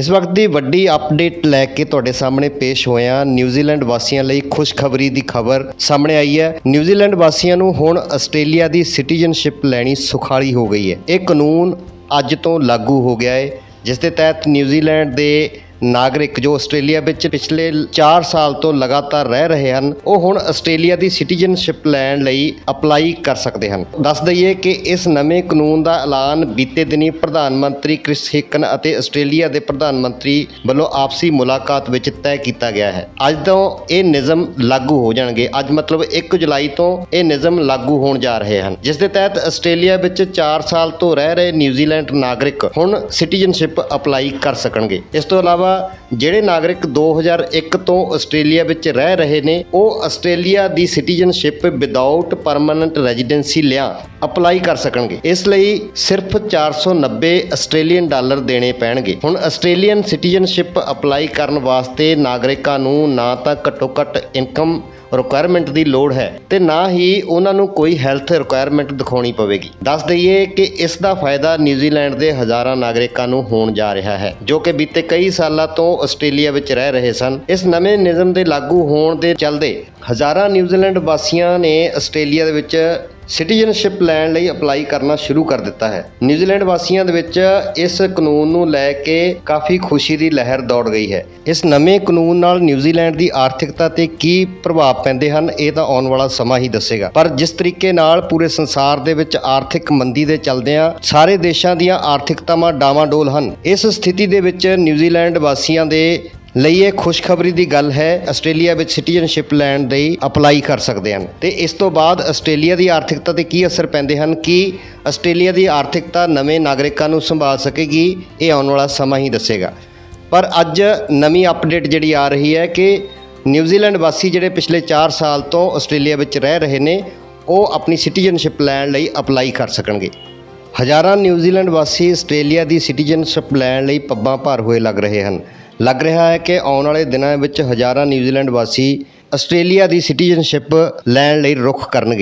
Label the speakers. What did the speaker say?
Speaker 1: ਇਸ ਵਕਤ ਦੀ ਵੱਡੀ ਅਪਡੇਟ ਲੈ ਕੇ ਤੁਹਾਡੇ ਸਾਹਮਣੇ ਪੇਸ਼ ਹੋਇਆ ਨਿਊਜ਼ੀਲੈਂਡ ਵਾਸੀਆਂ ਲਈ ਖੁਸ਼ਖਬਰੀ ਦੀ ਖਬਰ ਸਾਹਮਣੇ ਆਈ ਹੈ। ਨਿਊਜ਼ੀਲੈਂਡ ਵਾਸੀਆਂ ਨੂੰ ਹੁਣ ਆਸਟ੍ਰੇਲੀਆ ਦੀ ਸਿਟੀਜ਼ਨਸ਼ਿਪ ਲੈਣੀ ਸੁਖਾਲੀ ਹੋ ਗਈ ਹੈ। ਇਹ ਕਾਨੂੰਨ ਅੱਜ ਤੋਂ ਲਾਗੂ ਹੋ ਗਿਆ ਹੈ, ਜਿਸ ਦੇ ਤਹਿਤ ਨਿਊਜ਼ੀਲੈਂਡ ਦੇ ਨਾਗਰਿਕ ਜੋ ਆਸਟ੍ਰੇਲੀਆ ਵਿੱਚ ਪਿਛਲੇ 4 ਸਾਲ ਤੋਂ ਲਗਾਤਾਰ ਰਹਿ ਰਹੇ ਹਨ, ਉਹ ਹੁਣ ਆਸਟ੍ਰੇਲੀਆ ਦੀ ਸਿਟੀਜ਼ਨਸ਼ਿਪ ਲੈਣ ਲਈ ਅਪਲਾਈ ਕਰ ਸਕਦੇ ਹਨ। ਦੱਸ ਦਈਏ ਕਿ ਇਸ ਨਵੇਂ ਕਾਨੂੰਨ ਦਾ ਐਲਾਨ ਬੀਤੇ ਦਿਨੀ ਪ੍ਰਧਾਨ ਮੰਤਰੀ ਕ੍ਰਿਸ ਹਿਕਨ ਅਤੇ ਆਸਟ੍ਰੇਲੀਆ ਦੇ ਪ੍ਰਧਾਨ ਮੰਤਰੀ ਵੱਲੋਂ ਆਪਸੀ ਮੁਲਾਕਾਤ ਵਿੱਚ ਤੈਅ ਕੀਤਾ ਗਿਆ ਹੈ। ਅੱਜ ਤੋਂ ਇਹ ਨਿਯਮ ਲਾਗੂ ਹੋ ਜਾਣਗੇ। ਅੱਜ ਮਤਲਬ 1 ਜੁਲਾਈ ਤੋਂ ਇਹ ਨਿਯਮ ਲਾਗੂ ਹੋਣ ਜਾ ਰਹੇ ਹਨ। ਜਿਸ ਦੇ ਤਹਿਤ ਆਸਟ੍ਰੇਲੀਆ ਵਿੱਚ 4 ਸਾਲ ਤੋਂ ਰਹਿ ਰਹੇ ਨਿਊਜ਼ੀਲੈਂਡ ਨਾਗਰਿਕ ਹੁਣ ਸਿਟੀਜ਼ਨਸ਼ਿਪ ਅਪਲਾਈ ਕਰ ਸਕਣਗੇ। ਇਸ ਤੋਂ ਇਲਾਵਾ ਜਿਹੜੇ ਨਾਗਰਿਕ 2001 ਤੋਂ ਆਸਟ੍ਰੇਲੀਆ ਵਿੱਚ ਰਹਿ ਰਹੇ ਨੇ, ਉਹ ਆਸਟ੍ਰੇਲੀਆ ਦੀ ਸਿਟੀਜ਼ਨਸ਼ਿਪ ਵਿਦਆਊਟ ਪਰਮਨੈਂਟ ਰੈਜ਼ੀਡੈਂਸੀ ਲਿਆ ਅਪਲਾਈ ਕਰ ਸਕਣਗੇ। ਇਸ ਲਈ ਸਿਰਫ 490 ਆਸਟ੍ਰੇਲੀਅਨ ਡਾਲਰ ਦੇਣੇ ਪੈਣਗੇ। ਹੁਣ ਆਸਟ੍ਰੇਲੀਅਨ ਸਿਟੀਜ਼ਨਸ਼ਿਪ ਅਪਲਾਈ ਕਰਨ ਵਾਸਤੇ ਨਾਗਰਿਕਾਂ ਨੂੰ ਨਾ ਤਾਂ ਘੱਟੋ ਘੱਟ ਇਨਕਮ ਰਿਕੁਆਇਰਮੈਂਟ ਦੀ ਲੋੜ ਹੈ ਤੇ ਨਾ ਹੀ ਉਹਨਾਂ ਨੂੰ ਕੋਈ ਹੈਲਥ ਰਿਕੁਆਇਰਮੈਂਟ ਦਿਖਾਉਣੀ ਪਵੇਗੀ। ਦੱਸ ਦਈਏ ਕਿ ਇਸ ਦਾ ਫਾਇਦਾ ਨਿਊਜ਼ੀਲੈਂਡ ਦੇ ਹਜ਼ਾਰਾਂ ਨਾਗਰਿਕਾਂ ਨੂੰ ਹੋਣ ਜਾ ਰਿਹਾ ਹੈ, ਜੋ ਕਿ ਬੀਤੇ ਕਈ ਸਾਲਾਂ ਤੋਂ ਆਸਟ੍ਰੇਲੀਆ ਵਿੱਚ ਰਹਿ ਰਹੇ ਸਨ। ਇਸ ਨਵੇਂ ਨਿਯਮ ਦੇ ਲਾਗੂ ਹੋਣ ਦੇ ਚੱਲਦੇ ਹਜ਼ਾਰਾਂ ਨਿਊਜ਼ੀਲੈਂਡ ਵਾਸੀਆਂ ਨੇ ਆਸਟ੍ਰੇਲੀਆ ਦੇ ਵਿੱਚ ਸਿਟੀਜ਼ਨਸ਼ਿਪ ਲੈਣ ਲਈ ਅਪਲਾਈ ਕਰਨਾ ਸ਼ੁਰੂ ਕਰ ਦਿੱਤਾ ਹੈ। ਨਿਊਜ਼ੀਲੈਂਡ ਵਾਸੀਆਂ ਦੇ ਵਿੱਚ ਇਸ ਕਾਨੂੰਨ ਨੂੰ ਲੈ ਕੇ ਕਾਫੀ ਖੁਸ਼ੀ ਦੀ ਲਹਿਰ ਦੌੜ ਗਈ ਹੈ। ਇਸ ਨਵੇਂ ਕਾਨੂੰਨ ਨਾਲ ਨਿਊਜ਼ੀਲੈਂਡ ਦੀ ਆਰਥਿਕਤਾ ਤੇ ਕੀ ਪ੍ਰਭਾਵ ਪੈਂਦੇ ਹਨ, ਇਹ ਤਾਂ ਆਉਣ ਵਾਲਾ ਸਮਾਂ ਹੀ ਦੱਸੇਗਾ। ਪਰ ਜਿਸ ਤਰੀਕੇ ਨਾਲ ਪੂਰੇ ਸੰਸਾਰ ਦੇ ਵਿੱਚ ਆਰਥਿਕ ਮੰਦੀ ਦੇ ਚੱਲਦਿਆਂ ਸਾਰੇ ਦੇਸ਼ਾਂ ਦੀਆਂ ਆਰਥਿਕਤਾਵਾਂ ਡਾਵਾਂਡੋਲ ਹਨ, ਇਸ ਸਥਿਤੀ ਦੇ ਵਿੱਚ ਨਿਊਜ਼ੀਲੈਂਡ ਵਾਸੀਆਂ ਦੇ ਲਈ ਇਹ ਖੁਸ਼ਖਬਰੀ ਦੀ ਗੱਲ ਹੈ, ਆਸਟ੍ਰੇਲੀਆ ਵਿੱਚ ਸਿਟੀਜ਼ਨਸ਼ਿਪ ਲੈਣ ਲਈ ਅਪਲਾਈ ਕਰ ਸਕਦੇ ਹਨ। ਤੇ ਇਸ ਤੋਂ ਬਾਅਦ ਆਸਟ੍ਰੇਲੀਆ ਦੀ ਆਰਥਿਕਤਾ ਤੇ ਕੀ ਅਸਰ ਪੈਂਦੇ ਹਨ ਕਿ ਆਸਟ੍ਰੇਲੀਆ ਦੀ ਆਰਥਿਕਤਾ ਨਵੇਂ ਨਾਗਰਿਕਾਂ ਨੂੰ ਸੰਭਾਲ ਸਕੇਗੀ, ਇਹ ਆਉਣ ਵਾਲਾ ਸਮਾਂ ਹੀ ਦੱਸੇਗਾ। ਪਰ ਅੱਜ ਨਵੀਂ ਅਪਡੇਟ ਜਿਹੜੀ ਆ ਰਹੀ ਹੈ ਕਿ ਨਿਊਜ਼ੀਲੈਂਡ ਵਾਸੀ ਜਿਹੜੇ ਪਿਛਲੇ 4 ਸਾਲ ਤੋਂ ਆਸਟ੍ਰੇਲੀਆ ਵਿੱਚ ਰਹਿ ਰਹੇ ਨੇ, ਉਹ ਆਪਣੀ ਸਿਟੀਜ਼ਨਸ਼ਿਪ ਲੈਣ ਲਈ ਅਪਲਾਈ ਕਰ ਸਕਣਗੇ। ਹਜ਼ਾਰਾਂ ਨਿਊਜ਼ੀਲੈਂਡ ਵਾਸੀ ਆਸਟ੍ਰੇਲੀਆ ਦੀ ਸਿਟੀਜ਼ਨਸ਼ਿਪ ਲੈਣ ਲਈ ਪੱਬਾਂ ਭਰ ਹੋਏ ਲੱਗ ਰਹੇ ਹਨ। ਲੱਗ ਰਿਹਾ ਹੈ ਕਿ ਆਉਣ ਵਾਲੇ ਦਿਨਾਂ ਵਿੱਚ ਹਜ਼ਾਰਾਂ ਨਿਊਜ਼ੀਲੈਂਡ ਵਾਸੀ ਆਸਟ੍ਰੇਲੀਆ ਦੀ ਸਿਟੀਜ਼ਨਸ਼ਿਪ ਲੈਣ ਲਈ ਰੁਖ ਕਰਨਗੇ।